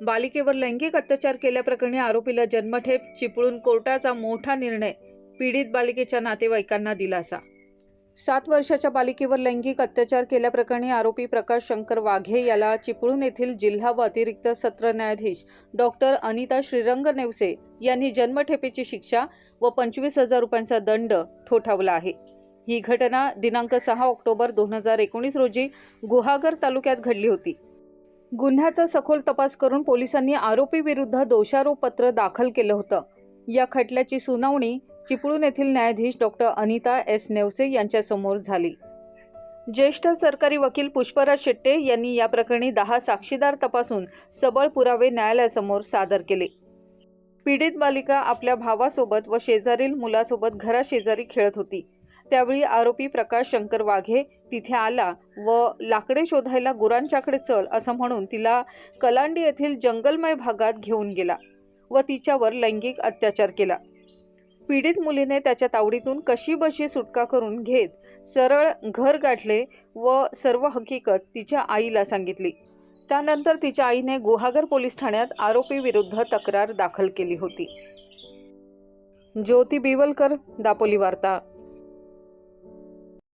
बालिकेवर लैंगिक अत्याचार केल्याप्रकरणी आरोपीला जन्मठेप चिपळूण कोर्टाचा मोठा निर्णय पीडित बालिकेच्या नातेवाईकांना दिलासा. सात वर्षाच्या बालिकेवर लैंगिक अत्याचार केल्याप्रकरणी आरोपी प्रकाश शंकर वाघे याला चिपळूण येथील जिल्हा व अतिरिक्त सत्र न्यायाधीश डॉक्टर अनिता श्रीरंग नेवसे यांनी जन्मठेपेची शिक्षा व पंचवीस हजार रुपयांचा दंड ठोठावला आहे. ही घटना दिनांक सहा ऑक्टोबर दोन हजार एकोणीस रोजी गुहागर तालुक्यात घडली होती. गुन्ह्याचा सखोल तपास करून पोलिसांनी आरोपी विरुद्ध दोषारोपपत्र दाखल केलं होतं. या खटल्याची सुनावणी चिपळूण येथील न्यायाधीश डॉक्टर अनिता एस. नेवसे यांच्यासमोर झाली. ज्येष्ठ सरकारी वकील पुष्पराज शेट्टे यांनी या प्रकरणी दहा साक्षीदार तपासून सबळ पुरावे न्यायालयासमोर सादर केले. पीडित बालिका आपल्या भावासोबत व शेजारील मुलासोबत घराशेजारी खेळत होती. त्यावेळी आरोपी प्रकाश शंकर वाघे तिथे आला व लाकडे शोधायला गुरांच्याकडे चल असं म्हणून तिला कलांडी येथील जंगलमय भागात घेऊन गेला व तिच्यावर लैंगिक अत्याचार केला. पीडित मुलीने त्याच्या तावडीतून कशी बशी सुटका करून घेत सरळ घर गाठले व सर्व हकीकत तिच्या आईला सांगितली. त्यानंतर तिच्या आईने गुहागर पोलीस ठाण्यात आरोपी विरुद्ध तक्रार दाखल केली होती. ज्योती बिवलकर दापोली वार्ता.